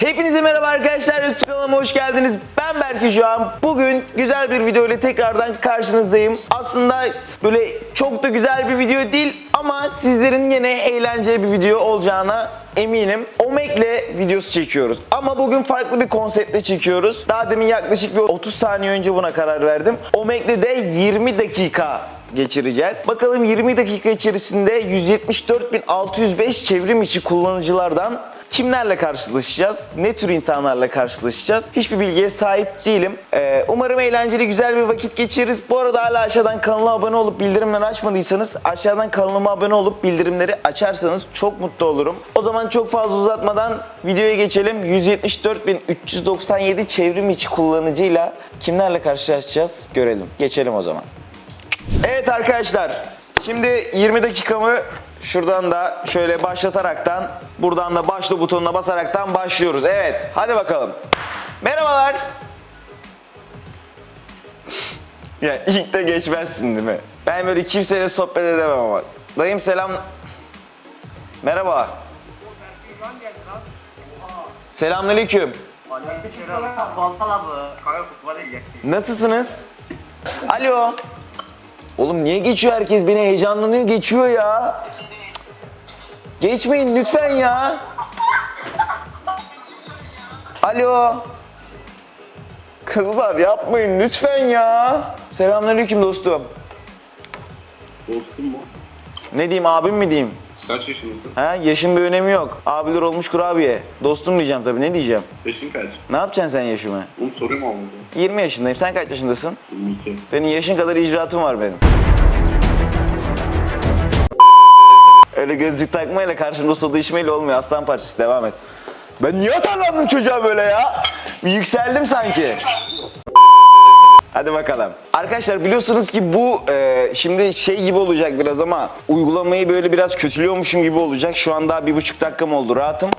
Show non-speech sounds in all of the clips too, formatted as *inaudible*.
Hepinize merhaba arkadaşlar. YouTube kanalıma hoş geldiniz. Ben Berke şu an. Bugün güzel bir video ile tekrardan karşınızdayım. Aslında böyle çok da güzel bir video değil ama sizlerin yine eğlenceli bir video olacağına eminim. Omeg'le videosu çekiyoruz. Ama bugün farklı bir konseptle çekiyoruz. Daha demin yaklaşık bir 30 saniye önce buna karar verdim. Omeg'le de 20 dakika geçireceğiz. Bakalım 20 dakika içerisinde 174.605 çevrim içi kullanıcılardan kimlerle karşılaşacağız? Ne tür insanlarla karşılaşacağız? Hiçbir bilgiye sahip değilim. Ee, umarım eğlenceli güzel bir vakit geçiririz. Bu arada hala aşağıdan kanala abone olup bildirimleri açmadıysanız aşağıdan kanalıma abone olup bildirimleri açarsanız çok mutlu olurum. O zaman çok fazla uzatmadan videoya geçelim. 174.397 çevrim içi kullanıcıyla kimlerle karşılaşacağız görelim. Geçelim o zaman. Evet arkadaşlar. Şimdi 20 dakikamı şuradan da şöyle başlataraktan buradan da başla butonuna basaraktan başlıyoruz. Evet hadi bakalım. Merhabalar. *laughs* Ya ilk de geçmezsin değil mi? Ben böyle kimseyle sohbet edemem ama. Dayım selam. Merhaba. Selamünaleyküm. Nasılsınız? Alo. Oğlum niye geçiyor herkes beni heyecanlanıyor geçiyor ya. Geçmeyin lütfen ya. Alo. Kızlar yapmayın lütfen ya. Selamünaleyküm dostum. Dostum mu? Ne diyeyim abim mi diyeyim? Kaç yaşındasın? Ha yaşın bir önemi yok. Abiler olmuş kurabiye. Dostum diyeceğim tabii ne diyeceğim? Yaşın kaç? Ne yapacaksın sen yaşımı? Onu sorayım olmadı. 20 yaşındayım. Sen kaç yaşındasın? 22. Senin yaşın kadar icraatım var benim. Öyle gözlük takmayla karşımda soda içmeyle olmuyor aslan parçası devam et. Ben niye atarlandım çocuğa böyle ya? Bir yükseldim sanki. Hadi bakalım. Arkadaşlar biliyorsunuz ki bu e, şimdi şey gibi olacak biraz ama uygulamayı böyle biraz kötülüyormuşum gibi olacak. Şu an daha bir buçuk dakikam oldu rahatım.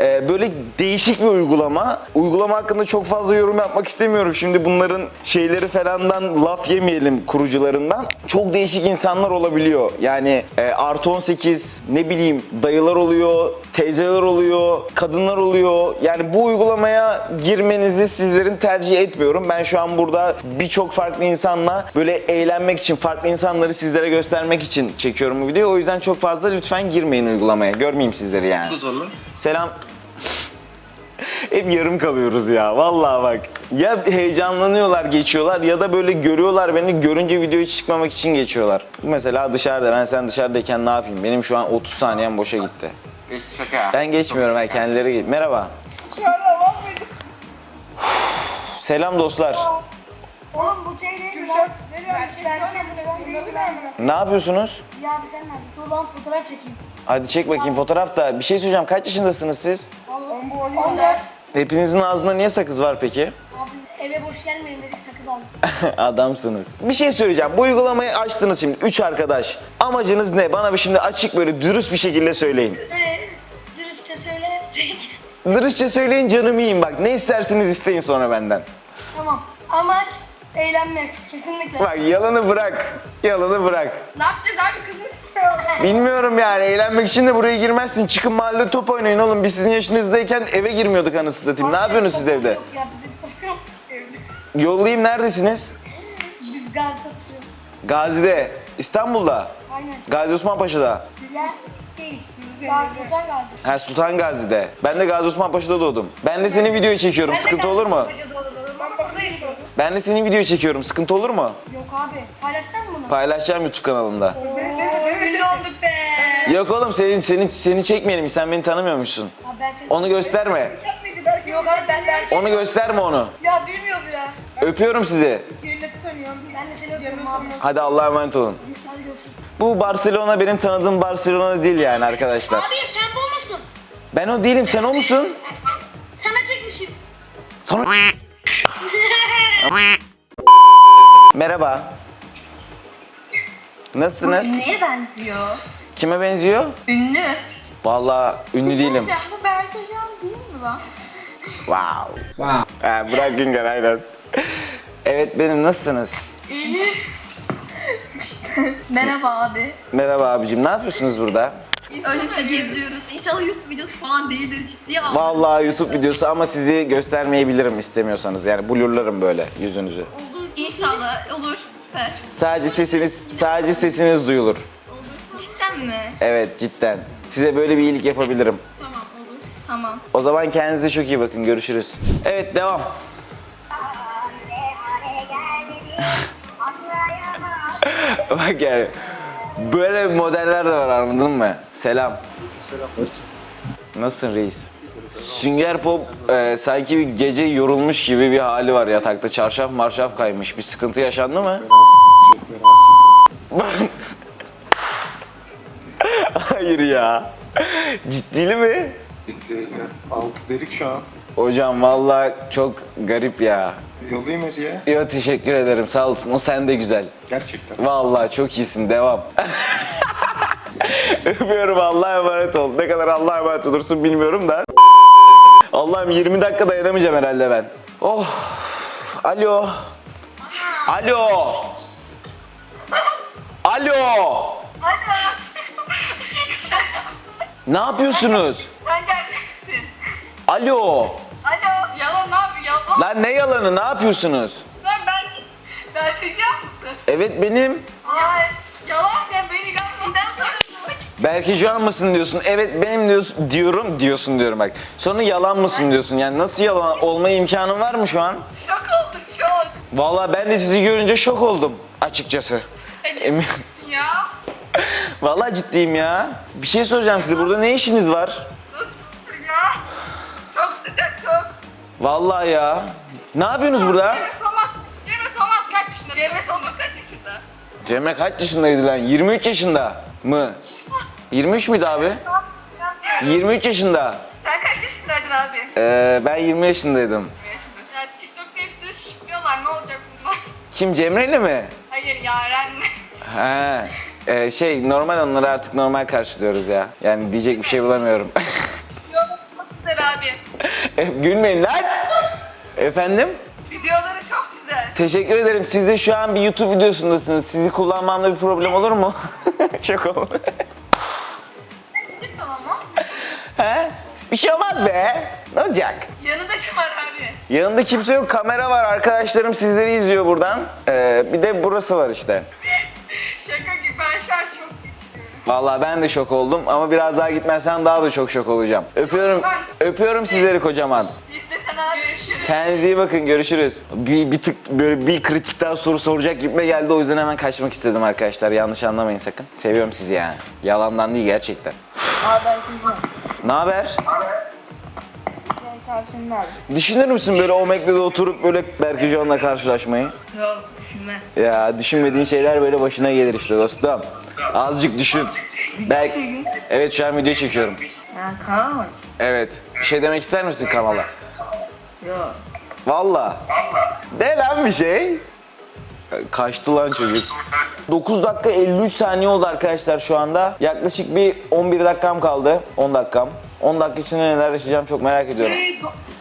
E, böyle değişik bir uygulama. Uygulama hakkında çok fazla yorum yapmak istemiyorum. Şimdi bunların şeyleri falandan laf yemeyelim kurucularından. Çok değişik insanlar olabiliyor. Yani e, artı 18 ne bileyim dayılar oluyor, teyzeler oluyor, kadınlar oluyor. Yani bu uygulamaya girmenizi sizlerin tercih etmiyorum. Ben şu an burada birçok farklı insanla böyle eğlenmek için, farklı insanları sizlere göstermek için çekiyorum bu videoyu. O yüzden çok fazla lütfen girmeyin uygulamaya. Görmeyeyim sizleri yani. Tutalım. Selam. Hep yarım kalıyoruz ya. Vallahi bak. Ya heyecanlanıyorlar, geçiyorlar ya da böyle görüyorlar beni görünce videoya çıkmamak için geçiyorlar. Mesela dışarıda ben sen dışarıdayken ne yapayım? Benim şu an 30 saniyem boşa gitti. It's şaka. Ben geçmiyorum ha kendileri gel. Merhaba. Selam dostlar. Oğlum bu şey değil mi lan? Berke falan değil mi lan? Ne yapıyorsunuz? Ya sen nerede? Dur lan fotoğraf çekeyim. Hadi çek bakayım fotoğrafta. Bir şey söyleyeceğim. Kaç yaşındasınız siz? 14. Hepinizin ağzında niye sakız var peki? Abi eve boş gelmeyin dedik sakız aldık. *laughs* Adamsınız. Bir şey söyleyeceğim. Bu uygulamayı açtınız şimdi. Üç arkadaş. Amacınız ne? Bana bir şimdi açık böyle dürüst bir şekilde söyleyin. Böyle dürüstçe söylesek. Dürüstçe söyleyin canım iyiyim bak. Ne isterseniz isteyin sonra benden. tamam. Amaç eğlenmek kesinlikle. Bak yalanı bırak. Yalanı bırak. Ne yapacağız abi kızım? *laughs* Bilmiyorum yani eğlenmek için de buraya girmezsin. Çıkın mahallede top oynayın oğlum. Biz sizin yaşınızdayken eve girmiyorduk anasını satayım. Ne yapıyorsunuz siz evde? Yok ya bizim evde. Yollayayım neredesiniz? Biz Gazi'de oturuyoruz. Gazi'de. İstanbul'da. Aynen. Gazi Osman Paşa'da. Ya değil. Gazi Sultan Gazi. Ha Sultan Gazi'de. Ben de Gazi Osman Paşa'da doğdum. Ben de senin videoyu çekiyorum. Sıkıntı olur mu? Ben buradayım. Ben de senin videoyu çekiyorum. Sıkıntı olur mu? Yok abi. Paylaşacak mısın bunu? Paylaşacağım YouTube kanalımda. Oo, ünlü olduk be. Yok oğlum seni seni seni çekmeyelim. Sen beni tanımıyormuşsun. Abi ben seni... Onu gösterme. Yok abi ben Berke. Onu gösterme onu. Ya bilmiyorum ya. Öpüyorum sizi. Ben de seni öpüyorum abi. Hadi Allah'a emanet olun. Hadi görüşürüz. Bu Barcelona benim tanıdığım Barcelona değil yani arkadaşlar. Abi sen bu musun? Ben o değilim. Sen o musun? Sana çekmişim. Sana... Merhaba. Nasılsınız? Neye benziyor? Kime benziyor? Ünlü. Vallahi ünlü değilim. Hocam bu Berkecan değil mi lan? Wow. Wow. Ha, Burak Güngör aynen. Evet benim nasılsınız? Ünlü. Merhaba abi. Merhaba abicim ne yapıyorsunuz burada? Öylesine geziyoruz. İnşallah YouTube videosu falan değildir ciddiye al. Vallahi YouTube videosu ama sizi göstermeyebilirim istemiyorsanız. Yani blurlarım böyle yüzünüzü. İnşallah olur. Süper. Sadece sesiniz sadece sesiniz duyulur. Cidden mi? Evet cidden. Size böyle bir iyilik yapabilirim. Tamam olur. Tamam. O zaman kendinize çok iyi bakın. Görüşürüz. Evet devam. *laughs* Bak yani böyle modeller de var anladın mı? Selam. Selam. Nasılsın reis? Sünger Pop e, sanki bir gece yorulmuş gibi bir hali var yatakta. Çarşaf marşaf kaymış. Bir sıkıntı yaşandı mı? Çok. *laughs* Hayır ya. Ciddili mi? Ya. Altı delik şu an. Hocam vallahi çok garip ya. Yollayayım hediye. Yo teşekkür ederim sağ olasın. O sende güzel. Gerçekten. Vallahi çok iyisin. Devam. *laughs* *laughs* Öpüyorum. Allah'a emanet ol. Ne kadar Allah'a emanet olursun bilmiyorum da. Allah'ım 20 dakika dayanamayacağım herhalde ben. Oh. Alo. Alo. Alo. Ne yapıyorsunuz? Sen gerçek misin? Alo. Alo. Yalan abi yalan. Lan ne yalanı? Ne yapıyorsunuz? Ben ben gerçekçi mısın? Evet benim. Ya yalan sen beni. Belki şu an mısın diyorsun. Evet benim diyorsun, diyorum diyorsun diyorum bak. Sonra yalan mısın diyorsun. Yani nasıl yalan olma imkanın var mı şu an? Şok oldum şok. Vallahi ben de sizi görünce şok oldum açıkçası. Emin. Misin ya? *laughs* Vallahi ciddiyim ya. Bir şey soracağım size. Burada ne işiniz var? Nasılsın ya? Çok sıcak çok. Vallahi ya. Ne yapıyorsunuz burada? Cemre. Cemre Solmaz kaç yaşında? Cemre Solmaz kaç yaşında? Cemre kaç yaşındaydı lan? 23 yaşında mı? 23 müydü abi? 23 yaşında. Sen kaç yaşındaydın abi? Ee, ben 20 yaşındaydım. Ya TikTok'ta hepsini şıklıyorlar ne olacak bunlar? Kim Cemre'yle mi? Hayır Yaren. He. Ee, şey normal onları artık normal karşılıyoruz ya. Yani diyecek bir şey bulamıyorum. *laughs* Yok çok güzel abi. E, Gülmeyin lan. Efendim? Videoları çok güzel. Teşekkür ederim. Siz de şu an bir YouTube videosundasınız. Sizi kullanmamda bir problem olur mu? *laughs* Çok olur. He? Bir şey olmaz be. Ne olacak? Yanında kim var abi? Yanında kimse yok. Kamera var. Arkadaşlarım sizleri izliyor buradan. Ee, bir de burası var işte. *laughs* Şaka gibi ben şu an şok geçiriyorum. Vallahi ben de şok oldum ama biraz daha gitmezsem daha da çok şok olacağım. Öpüyorum. Öpüyorum sizleri kocaman. İstesen abi. Görüşürüz. Kendinize iyi bakın. Görüşürüz. Bir, bir tık böyle bir kritik daha soru soracak gibime geldi. O yüzden hemen kaçmak istedim arkadaşlar. Yanlış anlamayın sakın. Seviyorum sizi yani. Yalandan değil gerçekten. Haber kızım. Ne haber? Senin karşında abi. Düşünür müsün böyle o Mekke'de oturup böyle Berke John'la karşılaşmayı? Yok düşünme. Ya düşünmediğin şeyler böyle başına gelir işte dostum. Azıcık düşün. Belki... Evet şu an video çekiyorum. Kanal mı? Evet. Bir şey demek ister misin kanala? Yok. Valla. De lan bir şey. Kaçtı lan çocuk. 9 dakika 53 saniye oldu arkadaşlar şu anda. Yaklaşık bir 11 dakikam kaldı. 10 dakikam. 10 dakika içinde neler yaşayacağım çok merak ediyorum.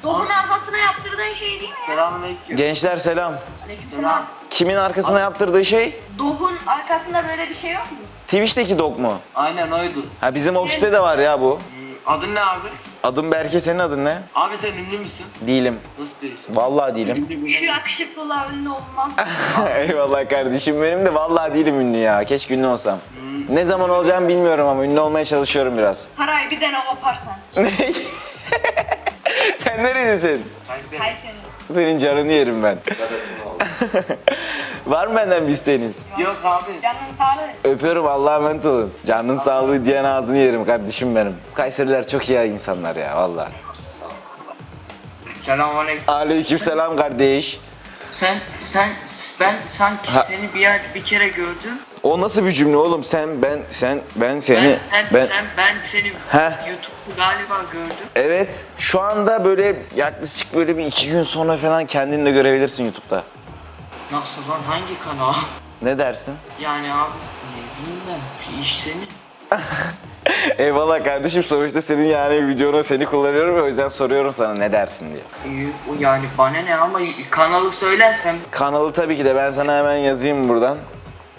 Dokun arkasına yaptırdığın şey değil mi? Selamünaleyküm. Gençler selam. Aleykümselam. Kimin arkasına yaptırdığı şey? Dokun arkasında böyle bir şey yok mu? Twitch'teki dog mu? Aynen oydu. Ha bizim ofiste de var ya bu. Hmm, Adın ne abi? Adım Berke senin adın ne? Abi sen ünlü müsün? Değilim. Nasıl değilsin? Vallahi değilim. Ünlü? Şu olan ünlü olmam. Eyvallah kardeşim benim de vallahi değilim ünlü ya. Keşke ünlü olsam. Ne zaman olacağımı bilmiyorum ama ünlü olmaya çalışıyorum biraz. Parayı bir tane koparsan. Ne? *laughs* Sen neredesin? Kayseri. Hay senin. Canını yerim ben. Var mı benden bir isteğiniz? Yok abi. Canın sağlığı. Öpüyorum Allah'a emanet olun. Canın sağlığı diyen ağzını yerim kardeşim benim. Kayseriler çok iyi insanlar ya vallahi. Selamünaleyküm. Aleyküm selam kardeş. Sen sen ben sanki Ha. seni bir yer bir kere gördüm. O nasıl bir cümle oğlum? Sen, ben, sen, ben seni, ben, ben... sen ben seni He. YouTube'da galiba gördüm. Evet. Şu anda böyle yaklaşık böyle bir iki gün sonra falan kendini de görebilirsin YouTube'da. Nasıl lan hangi kanal? Ne dersin? Yani abi ne bileyim ben iş senin. *laughs* Eyvallah kardeşim sonuçta senin yani videona seni kullanıyorum o yüzden soruyorum sana ne dersin diye. Yani bana ne ama kanalı söylersem Kanalı tabii ki de ben sana hemen yazayım buradan.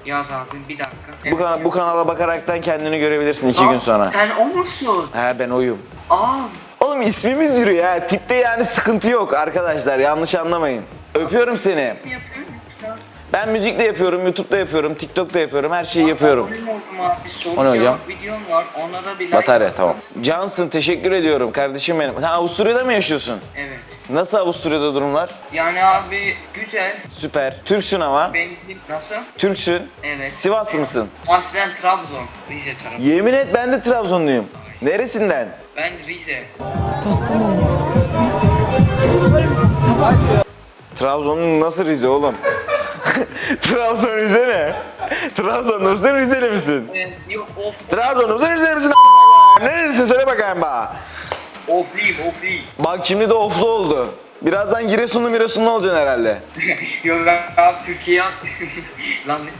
Yaz abi bir dakika. Bu, kana- bu kanala bakaraktan kendini görebilirsin iki gün sonra. Sen o musun? He ben oyum. Aa Oğlum ismimiz yürüyor ha. Tipte yani sıkıntı yok arkadaşlar. Yanlış anlamayın. Öpüyorum seni. yapıyorum. Ben müzik de yapıyorum, YouTube'da yapıyorum, TikTok'ta yapıyorum. Her şeyi yapıyorum. O ne hocam? videom var. Ona da bir like Batarya at. tamam. Cansın teşekkür ediyorum kardeşim benim. Sen Avusturya'da mı yaşıyorsun? Evet. Nasıl Avusturya'da durumlar? Yani abi güzel. Süper. Türksün ama. Benim nasıl? Türksün. Evet. Sivaslı mısın? Aslen Trabzon. Rize tarafı. Yemin et ben de Trabzonluyum. Neresinden? Ben Rize. Trabzon'un nasıl Rize oğlum? *laughs* Trabzon Rize ne? Trabzon musun Rizeli misin? Evet, yok of. Trabzon musun Rizeli misin? koyayım? Nerelisin söyle bakayım bana. Ofliyim ofliyim. Bak şimdi de oflu oldu. Birazdan Giresunlu Miresunlu olacaksın herhalde. *laughs* yok ben abi Türkiye'ye at. *laughs* Lan ne?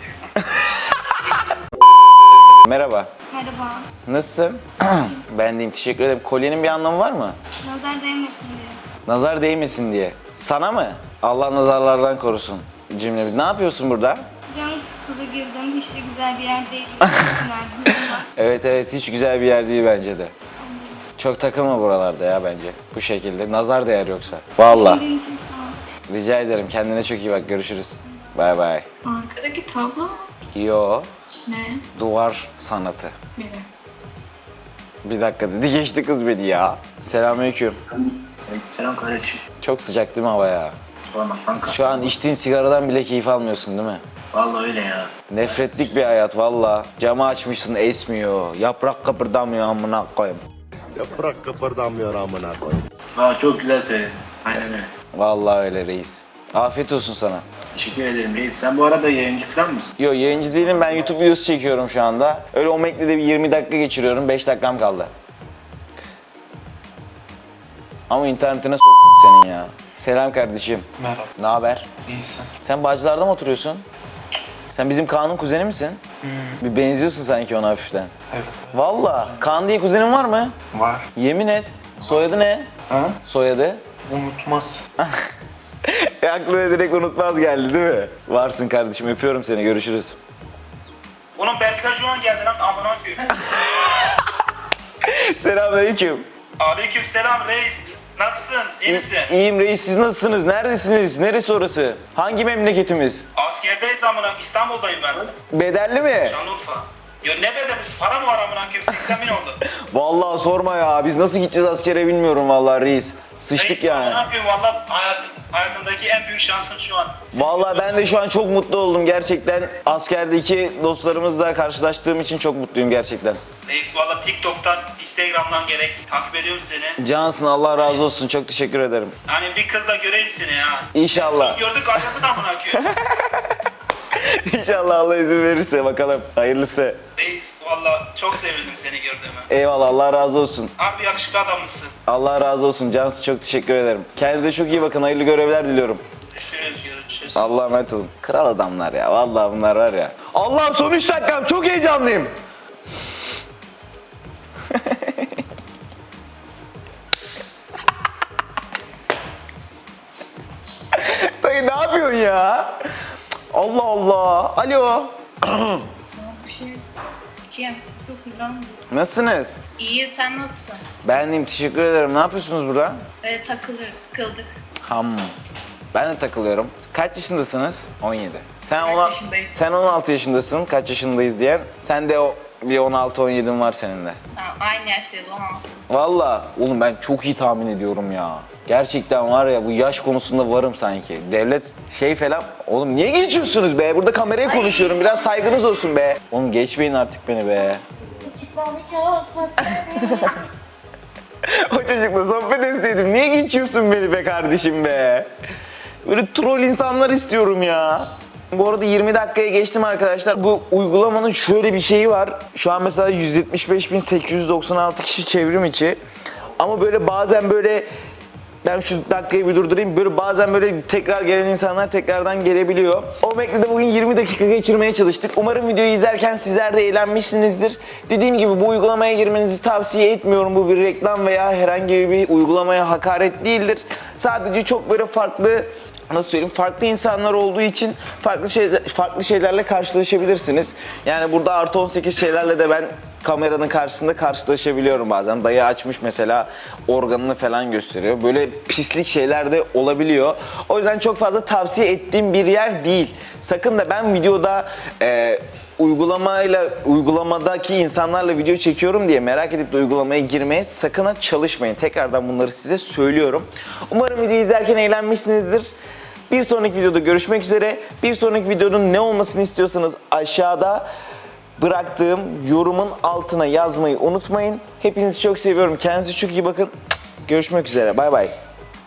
Merhaba. Merhaba. Nasılsın? ben deyim *clears throat* teşekkür ederim. Kolyenin bir anlamı var mı? Nazar değmesin diye. Nazar değmesin diye. Sana mı? Allah nazarlardan korusun. Cümle. Ne yapıyorsun burada? Canım sıkıldı girdim. Hiç de güzel bir yer değil. *laughs* Evet evet hiç güzel bir yer değil bence de. Çok takılma buralarda ya bence. Bu şekilde. Nazar değer yoksa. Ol. Rica ederim. Kendine çok iyi bak. Görüşürüz. Bay bay. Arkadaki tablo Yo. ne? Duvar sanatı. Biri. Bir dakika dedi geçti kız beni ya. Selamünaleyküm. Selam kardeşim. Çok sıcak değil mi hava ya? Sorma kanka. Şu an içtiğin sigaradan bile keyif almıyorsun değil mi? Vallahi öyle ya. Nefretlik bir hayat valla. Camı açmışsın esmiyor. Yaprak kıpırdamıyor amına koyayım. Yaprak kıpırdamıyor amına koyayım. Valla çok güzel söyledin. Aynen öyle. Vallahi öyle reis. Afiyet olsun sana. Teşekkür ederim reis. Sen bu arada yayıncı falan mısın? Yo yayıncı değilim ben YouTube videosu çekiyorum şu anda. Öyle Omekli'de bir 20 dakika geçiriyorum. 5 dakikam kaldı. Ama internetine soktum senin ya. Selam kardeşim. Merhaba. Ne haber? İyisin. Sen Bağcılar'da mı oturuyorsun? Sen bizim Kaan'ın kuzeni misin? Bir benziyorsun sanki ona hafiften. Evet. Valla. Kaan diye kuzenin var mı? Var. Yemin et. Soyadı ne? Ha? Soyadı? Unutmaz. *laughs* Aklına direkt unutmaz geldi değil mi? Varsın kardeşim öpüyorum seni görüşürüz. Onun Berkay şu an geldi lan amına *laughs* koyayım. Selamünaleyküm. Aleyküm selam reis. Nasılsın? İyi misin? İyiyim reis siz nasılsınız? Neredesiniz? Neresi orası? Hangi memleketimiz? Askerdeyiz amına İstanbul'dayım ben. Bedelli mi? Şanlıurfa. Ya ne bedeli? Para mı var amına koyayım? 80 bin oldu. *laughs* Vallahi sorma ya. Biz nasıl gideceğiz askere bilmiyorum vallahi reis. Sıçtık Reis yani. amına koyayım valla hayat, hayatımdaki en büyük şansım şu an. Vallahi ben de şu an çok mutlu oldum gerçekten. Askerdeki dostlarımızla karşılaştığım için çok mutluyum gerçekten. Reis valla TikTok'tan, Instagram'dan gerek takip ediyorum seni. Cansın Allah razı olsun. Çok teşekkür ederim. Hani bir kızla göreyim seni ya. İnşallah. Gördük ayrıldın amına koyayım. *laughs* İnşallah Allah izin verirse bakalım. Hayırlısı. Reis valla çok sevindim seni gördüğüme. Eyvallah Allah razı olsun. Harbi yakışıklı adammışsın. Allah razı olsun. Cansu çok teşekkür ederim. Kendinize çok iyi bakın. Hayırlı görevler diliyorum. Görüşürüz görüşürüz. Allah'a emanet olun. Kral adamlar ya. Vallahi bunlar var ya. Allah'ım son 3 dakikam. Çok heyecanlıyım. *laughs* Dayı ne yapıyorsun ya? Allah Allah. Alo. *clears throat* Güzel. şey Nasılsınız? İyi sen nasılsın? Ben deyim. Teşekkür ederim. Ne yapıyorsunuz burada? Böyle takılıyoruz, sıkıldık. Ham. Ben de takılıyorum. Kaç yaşındasınız? 17. Sen Kaç ona, yaşındayım? sen 16 yaşındasın. Kaç yaşındayız diyen. Sen de o bir 16 17'in var senin de. Tamam, aynı yaştayız 16. Valla oğlum ben çok iyi tahmin ediyorum ya. Gerçekten var ya bu yaş konusunda varım sanki. Devlet şey falan. Oğlum niye geçiyorsunuz be? Burada kameraya konuşuyorum. Biraz saygınız olsun be. Oğlum geçmeyin artık beni be. *laughs* o çocukla sohbet etseydim. Niye geçiyorsun beni be kardeşim be? Böyle troll insanlar istiyorum ya. Bu arada 20 dakikaya geçtim arkadaşlar. Bu uygulamanın şöyle bir şeyi var. Şu an mesela 175.896 kişi çevrim içi. Ama böyle bazen böyle ben şu dakikayı bir durdurayım. Böyle bazen böyle tekrar gelen insanlar tekrardan gelebiliyor. O de bugün 20 dakika geçirmeye çalıştık. Umarım videoyu izlerken sizler de eğlenmişsinizdir. Dediğim gibi bu uygulamaya girmenizi tavsiye etmiyorum. Bu bir reklam veya herhangi bir uygulamaya hakaret değildir. Sadece çok böyle farklı nasıl söyleyeyim farklı insanlar olduğu için farklı şeyler, farklı şeylerle karşılaşabilirsiniz. Yani burada artı 18 şeylerle de ben kameranın karşısında karşılaşabiliyorum bazen. Dayı açmış mesela organını falan gösteriyor. Böyle pislik şeyler de olabiliyor. O yüzden çok fazla tavsiye ettiğim bir yer değil. Sakın da ben videoda e, uygulamayla uygulamadaki insanlarla video çekiyorum diye merak edip de uygulamaya girmeye sakın çalışmayın. Tekrardan bunları size söylüyorum. Umarım videoyu izlerken eğlenmişsinizdir. Bir sonraki videoda görüşmek üzere. Bir sonraki videonun ne olmasını istiyorsanız aşağıda bıraktığım yorumun altına yazmayı unutmayın. Hepinizi çok seviyorum. Kendinize çok iyi bakın. Görüşmek üzere. Bay bay.